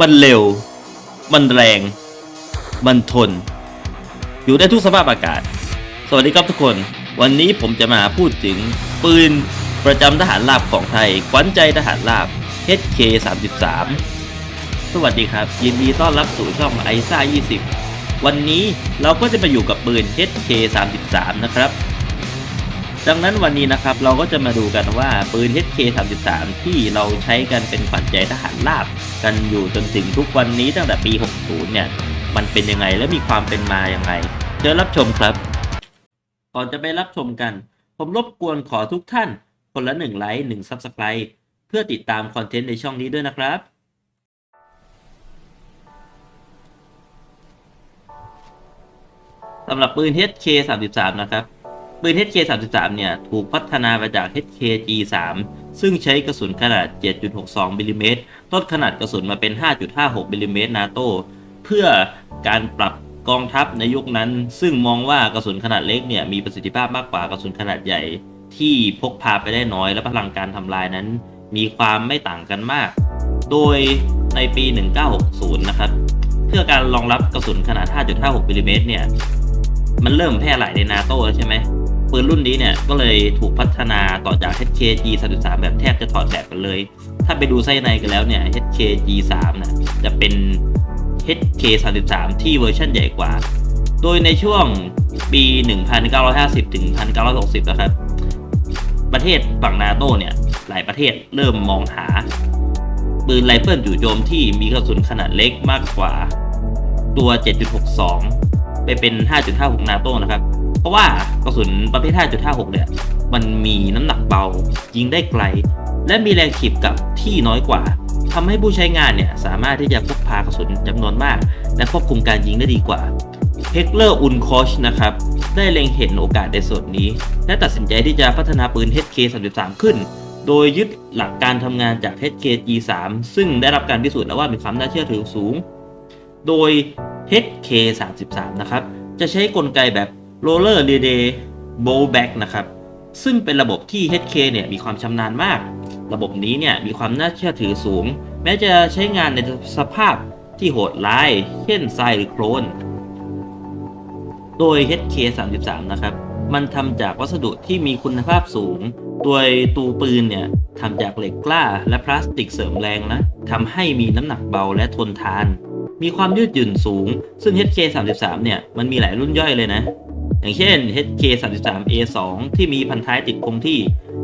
มันเร็ว มันแรง มันทน อยู่ได้ทุกสภาพอากาศ สวัสดีครับทุกคน วันนี้ผมจะมาพูดถึงปืนประจำทหารราบของไทยขวัญใจทหารราบ HK 33สวัสดีครับ ยินดีต้อนรับสู่ช่องไอซ่า20 วันนี้เราก็จะมาอยู่กับปืน HK 33นะครับ ดังนั้นวันนี้นะครับเราก็จะมาดูกันว่าปืน HK 33 ที่เราใช้กันเป็นขวัญใจทหารราบ กันอยู่จนถึงทุกวันนี้ตั้งแต่ปี 60 เนี่ย มันเป็นยังไงและมีความเป็นมายังไงเชิญรับชมครับ ก่อนจะไปรับชมกัน ผมรบกวนขอทุกท่าน คนละหนึ่งไลค์หนึ่ง Subscribe เพื่อติดตามคอนเทนต์ในช่องนี้ด้วยนะครับสำหรับปืน HK 33 นะครับ ปืน HK 33 เนี่ย ถูกพัฒนามาจาก HK G3 ซึ่งใช้กระสุนขนาด 7.62มิลลิเมตรลดขนาดกระสุนมาเป็น 5.56มิลลิเมตรนาโตเพื่อการปรับกองทัพในยุคนั้น ซึ่งมองว่ากระสุนขนาดเล็กเนี่ยมีประสิทธิภาพมากกว่ากระสุนขนาดใหญ่ ที่พกพาไปได้น้อยและพลังการทำลายนั้น มีความไม่ต่างกันมาก โดยในปี 1960 นะครับ เพื่อการรองรับกระสุนขนาด 5.56มิลลิเมตรเนี่ย มันเริ่มแพร่หลายในนาโต้ใช่ไหม ปืนรุ่นนี้เนี่ยก็เลยถูกพัฒนาต่อจาก HKG 33แบบแทบจะถอดแบบกันเลย ถ้าไปดูไส้ในกันแล้วเนี่ย HKG 3นะจะเป็น HK 33ที่เวอร์ชันใหญ่กว่า โดยในช่วงปี 1950 ถึง 1960 นะครับ ประเทศฝั่งนาโต้เนี่ย หลายประเทศเริ่มมองหา ปืนไรเฟิลจู่โจมที่มีกระสุนขนาดเล็กมากกว่าตัว 7.62 ไปเป็น 5.56 นาโต้นะครับ ราะว่ากระสุนประเภท5.56 เนี่ย มันมีน้ำหนักเบา ยิงได้ไกล และมีแรงถีบกับที่น้อยกว่าทำให้ผู้ใช้งานเนี่ย สามารถที่จะพกพากระสุนจำนวนมาก และควบคุมการยิงได้ดีกว่าเฮกเลอร์อุนคอชนะครับ ได้เล็งเห็นโอกาสในส่วนนี้ และตัดสินใจที่จะพัฒนาปืน HK33 ขึ้น โดยยึดหลักการทำงานจาก HKG3 ซึ่งได้รับการพิสูจน์แล้วว่ามีความน่าเชื่อถือสูง โดย HK33 นะครับ จะใช้กลไกแบบ Roller Relay Bowback นะครับ ซึ่งเป็นระบบที่ HK เนี่ยมีความชำนาญมาก ระบบนี้เนี่ยมีความน่าเชื่อถือสูง แม้จะใช้งานในสภาพที่โหดร้าย เช่นทรายหรือโคลน โดย HK33 นะครับ มันทำจากวัสดุที่มีคุณภาพสูง โดยตูปืนเนี่ยทำจากเหล็กกล้าและพลาสติกเสริมแรงนะทำให้มีน้ำหนักเบาและทนทาน มีความยืดหยุ่นสูง ซึ่ง HK33 เนี่ย มันมีหลายรุ่นย่อยเลยนะ อย่างเช่น HK33A2 ที่มีพันท้ายติดคงที่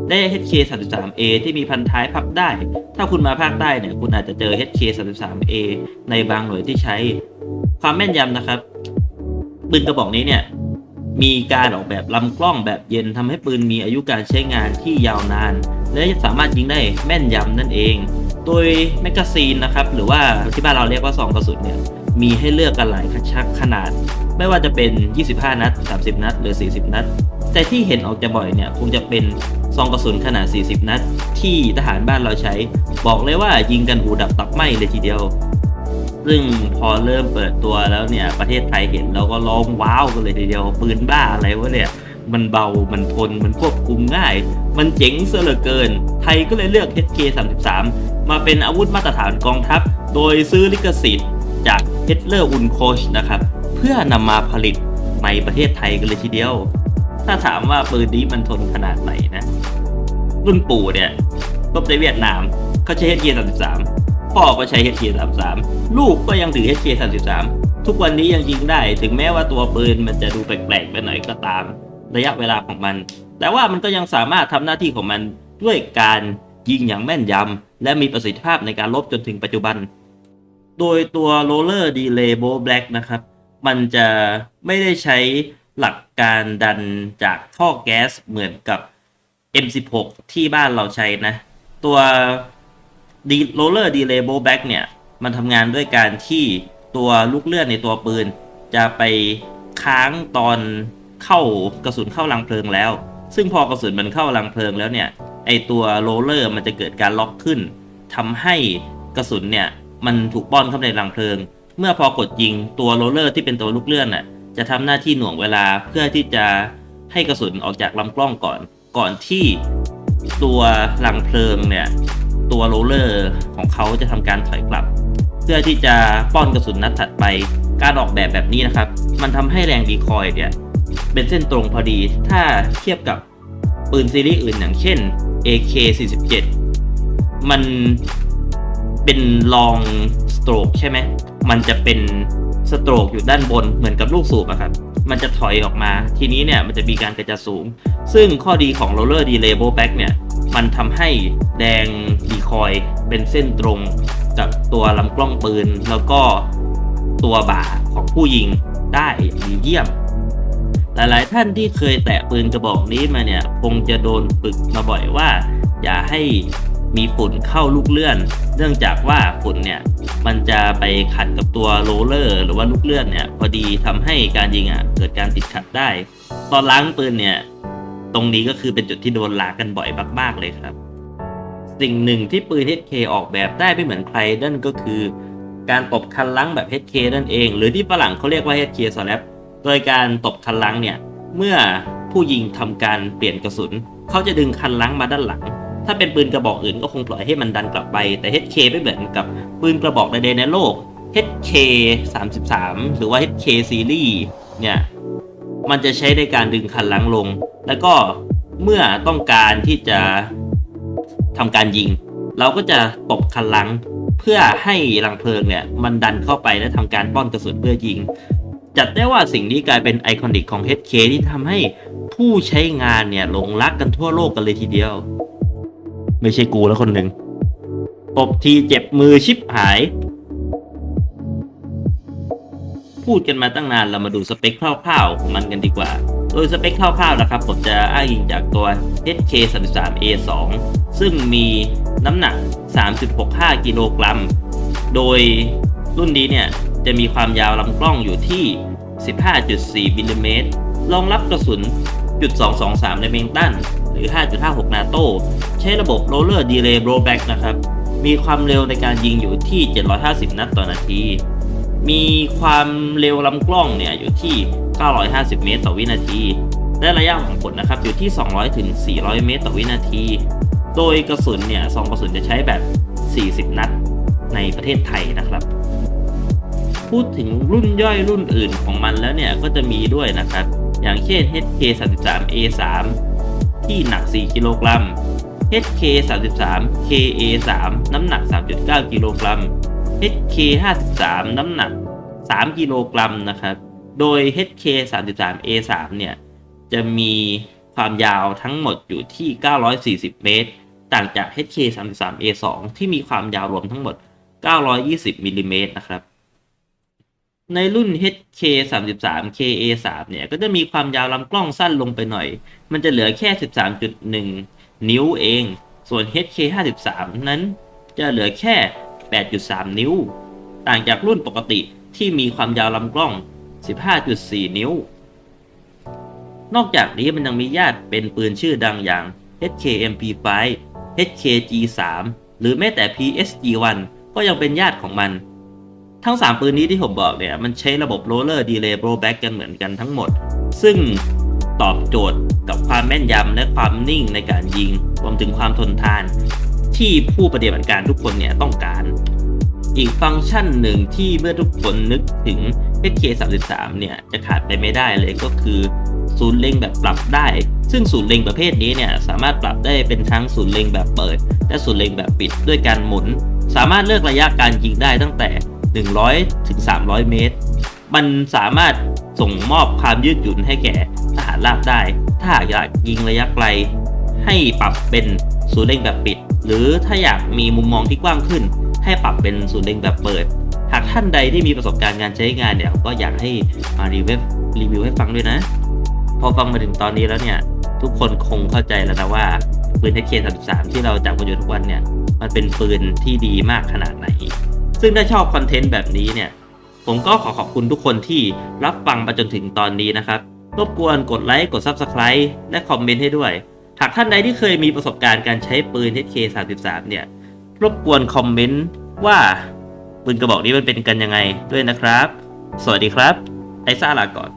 และ HK33A ที่มีพันท้ายพับได้ ถ้าคุณมาภาคใต้เนี่ย คุณอาจจะเจอ HK33A ในบางหน่วยที่ใช้ ความแม่นยำนะครับ ปืนกระบอกนี้เนี่ย มีการออกแบบลำกล้องแบบเย็นทำให้ปืนมีอายุการใช้งานที่ยาวนาน และสามารถยิงได้แม่นยำนั่นเอง โดยแมกกาซีนนะครับ หรือว่าที่บ้านเราเรียกว่าซองกระสุนเนี่ย มีให้เลือกกันหลายชักขนาด ไม่ว่าจะเป็น 25 นัด 30 นัด หรือ 40 นัด แต่ที่เห็นออกจะบ่อยเนี่ยคงจะเป็นซองกระสุนขนาด 40 นัด ที่ทหารบ้านเราใช้ บอกเลยว่ายิงกันอูดับตับไหมเลยทีเดียว ซึ่งพอเริ่มเปิดตัวแล้วเนี่ยประเทศไทยเห็นแล้วก็ร้องว้าวกันเลยทีเดียวปืนบ้าอะไรวะเนี่ยมันเบา มันทน มันควบคุมง่าย มันเจ๋งเสียเหลือเกิน ไทยก็เลยเลือก HK33 มาเป็นอาวุธมาตรฐานกองทัพ โดยซื้อลิขสิทธิ์จาก h e t l e r u n c o c h นะครับ พื่อนำมาผลิตในประเทศไทยกันเลยทีเดียว ถ้าถามว่าปืนนี้มันทนขนาดไหนนะ รุ่นปู่เนี่ยรบในเวียดนามเขาใช้ HK33 พ่อก็ใช้ HK33 ลูกก็ยังถือ HK33 ทุกวันนี้ยังยิงได้ถึงแม้ว่าตัวปืนมันจะดูแปลกๆไปหน่อยก็ตาม ระยะเวลาของมัน แต่ว่ามันก็ยังสามารถทำหน้าที่ของมันด้วยการยิงอย่างแม่นยำและมีประสิทธิภาพในการลบจนถึงปัจจุบัน โดยตัว Roller Delay Bow Black นะครับ มันจะไม่ได้ใช้หลักการดันจากท่อแก๊สเหมือนกับ M16 ที่บ้านเราใช้นะ ตัว D- Roller Delay Bow Back เนี่ย มันทำงานด้วยการที่ตัวลูกเลื่อนในตัวปืน จะไปค้างตอนเข้ากระสุนเข้ารังเพลิงแล้ว ซึ่งพอกระสุนมันเข้ารังเพลิงแล้วเนี่ย ไอตัวโรเลอร์มันจะเกิดการล็อกขึ้นทำให้กระสุนเนี่ย มันถูกป้อนเข้าในรังเพลิง เมื่อพอกดยิงตัวโรเลอร์ที่เป็นตัวลูกเลื่อนน่ะ จะทำหน้าที่หน่วงเวลาเพื่อที่จะให้กระสุนออกจากลำกล้องก่อน ก่อนที่ตัวรังเพลิงเนี่ย ตัวโรเลอร์ของเขาจะทำการถอยกลับ เพื่อที่จะป้อนกระสุนนัดถัดไป การออกแบบแบบนี้นะครับ มันทำให้แรงดีคอยเนี่ยเป็นเส้นตรงพอดีถ้าเทียบกับปืนซีรีส์อื่นอย่างเช่น AK47 มันเป็นลองสโตรกใช่ไหม มันจะเป็นสโตรกอยู่ด้านบนเหมือนกับลูกสูบอะครับ มันจะถอยออกมา ทีนี้เนี่ยมันจะมีการกระจายสูง ซึ่งข้อดีของ Roller Delay Blowback เนี่ย มันทำให้แดงดีคอยเป็นเส้นตรงกับตัวลำกล้องปืน แล้วก็ตัวบ่าของผู้ยิงได้ดีเยี่ยม หลายๆท่านที่เคยแตะปืนกระบอกนี้มาเนี่ย คงจะโดนฝึกมาบ่อยว่า อย่าให้ มีฝุ่นเข้าลูกเลื่อน เนื่องจากว่าฝุ่นเนี่ยมันจะไปขัดกับตัวโรลเลอร์ หรือว่าลูกเลื่อนเนี่ยพอดีทำให้การยิงอะเกิดการติดขัดได้ ตอนล้างปืนเนี่ยตรงนี้ก็คือเป็นจุดที่โดนลากันบ่อยมาก ๆเลยครับ สิ่งหนึ่งที่ปืน HK ออกแบบได้ไม่เหมือนใครนั่นก็คือ การตบคันลังแบบ HK นั่นเอง หรือที่ฝรั่งเขาเรียกว่า HK slap โดยการตบคันลังเนี่ยเมื่อผู้ยิงทำการเปลี่ยนกระสุน เขาจะดึงคันลังมาด้านหลัง ถ้าเป็นปืนกระบอกอื่นก็คงปล่อยให้มันดันกลับไป แต่ HK ไม่เหมือนกับปืนกระบอกใดๆในโลก HK 33 หรือว่า HK Series เนี่ย มันจะใช้ในการดึงคันลังลง แล้วก็เมื่อต้องการที่จะทำการยิง เราก็จะตบคันลังเพื่อให้รังเพลิงเนี่ย มันดันเข้าไปและทำการป้อนกระสุนเพื่อยิง จัดได้ว่าสิ่งนี้กลายเป็นไอคอนิกของ HK ที่ทำให้ผู้ใช้งานเนี่ยหลงรักกันทั่วโลกกันเลยทีเดียว ไม่ใช่กูแล้วคนหนึ่งตบทีเจ็บมือชิบหาย พูดกันมาตั้งนานเรามาดูสเปคคร่าวๆของมันกันดีกว่า โดยสเปคคร่าวๆนะครับ ผมจะอ้างอิงจากตัว HK 3 3 A 2ซึ่งมีน้ำหนัก 3.65 กิโลกรัม โดยรุ่นนี้เนี่ย จะมีความยาวลำกล้องอยู่ที่ 15.4มิลลิเมตรรองรับกระสุนจุด223ในเมงตันหรือ 5.56 นาโต ใช้ระบบ Roller Delay Blowback นะครับ มีความเร็วในการยิงอยู่ที่ 750 นัดต่อนาที มีความเร็วลำกล้องเนี่ยอยู่ที่ 950 เมตรต่อวินาที และระยะของผลนะครับอยู่ที่ 200 ถึง 400 เมตรต่อวินาที โดยกระสุนเนี่ยซองกระสุนจะใช้แบบ 40 นัดในประเทศไทยนะครับ พูดถึงรุ่นย่อยรุ่นอื่นของมันแล้วเนี่ยก็จะมีด้วยนะครับ อย่างเช่น HK 3 3 A 3ที่หนัก 4 กิโลกรัม HK 3 3 KA 3 น้ำหนัก 3.9 กิโลกรัม HK 53 น้ำหนัก 3 กิโลกรัมนะครับ โดย HK 33 A 3 เนี่ย จะมีความยาวทั้งหมดอยู่ที่ 940 เมตร ต่างจาก HK 33 A 2 ที่มีความยาวรวมทั้งหมด 920มิลลิเมตรนะครับ ในรุ่น HK 33 KA 3 เนี่ย ก็จะมีความยาวลำกล้องสั้นลงไปหน่อย มันจะเหลือแค่ 13.1 นิ้วเอง ส่วน HK 53นั้นจะเหลือแค่ 8.3 นิ้ว ต่างจากรุ่นปกติที่มีความยาวลำกล้อง 15.4 นิ้ว นอกจากนี้มันยังมีญาติเป็นปืนชื่อดังอย่าง HKMP5 HKG3 หรือแม้แต่ PSG1 ก็ยังเป็นญาติของมัน ทั้ง 3 ปืนนี้ที่ผมบอกเนี่ย มันใช้ระบบ Roller Delay Blowback กันเหมือนกันทั้งหมด ซึ่ง ตอบโจทย์กับความแม่นยำและความนิ่งในการยิง รวมถึงความทนทาน ที่ผู้ปฏิบัติการทุกคนเนี่ยต้องการ อีกฟังก์ชันหนึ่งที่เมื่อทุกคนนึกถึง HK33 เนี่ยจะขาดไปไม่ได้เลยก็คือศูนย์เล็งแบบปรับได้ ซึ่งศูนย์เล็งประเภทนี้เนี่ยสามารถปรับได้เป็นทั้งศูนย์เล็งแบบเปิด และศูนย์เล็งแบบปิดด้วยการหมุน สามารถเลือกระยะการยิงได้ตั้งแต่ 100 ถึง 300 เมตร มันสามารถส่งมอบความยืดหยุ่นให้แก่ารราบได้ ถ้าหากอยากยิงระยะไกล ให้ปรับเป็นศูนย์เล็งแบบปิด หรือถ้าอยากมีมุมมองที่กว้างขึ้น ให้ปรับเป็นศูนย์เล็งแบบเปิด หากท่านใดที่มีประสบการณ์การใช้งานเนี่ยก็อยากให้มารีวิวรีวิวให้ฟังด้วยนะ พอฟังมาถึงตอนนี้แล้วเนี่ยทุกคนคงเข้าใจแล้วนะว่าปืน HK33 ที่เราจับกันอยู่ทุกวันเนี่ยมันเป็นปืนที่ดีมากขนาดไหน ซึ่งถ้าชอบคอนเทนต์แบบนี้เนี่ยผมก็ขอขอบคุณทุกคนที่รับฟังมาจนถึงตอนนี้นะครับ รบกวนกดไลค์กด Subscribe และคอมเมนต์ให้ด้วย หากท่านใดที่เคยมีประสบการณ์การใช้ปืน HK33 เนี่ย รบกวนคอมเมนต์ว่าปืนกระบอกนี้มันเป็นกันยังไงด้วยนะครับ สวัสดีครับ ไอซ่าลาก่อน